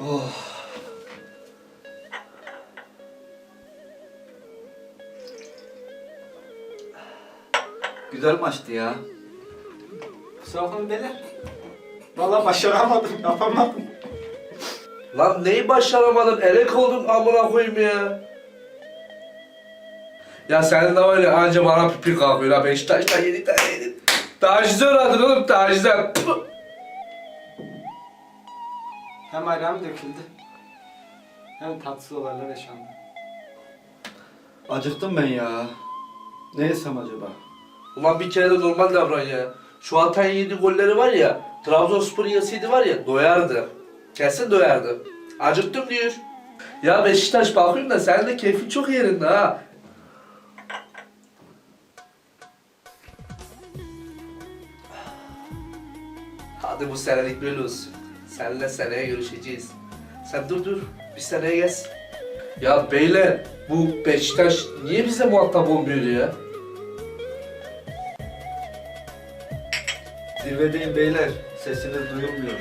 Oh. Güzel maçtı ya. Kusura bakmayın beyler. Valla başaramadım, yapamadım. Lan neyi başaramadın? Elek oldun amına koyayım ya. Ya senin de öyle anca bana pipi kalkıyor la. Beşiktaş'ta yedik de yedik. Tacizör adın oğlum tacizör. Hem ayran döküldü. Hem tatsız olaylar yaşandı. Acıktım ben ya. Ne yesem acaba? Ulan bir kere de normal davran ya. Şu Hatay'ın yedi golleri var ya, Trabzonspor'un yeseydi var ya, doyardı. Kesin doyardı. Acıktım diyor. Ya Beşiktaş bakıyorum da senin de keyfin çok yerinde ha. Hadi bu senelik böyle olsun. Seninle seneye görüşeceğiz. Sen dur dur, bir seneye gez. Ya beyler, bu Beşiktaş niye bize muhatap olmuyor ya? Zirvedeyim beyler. Sesiniz duyulmuyor.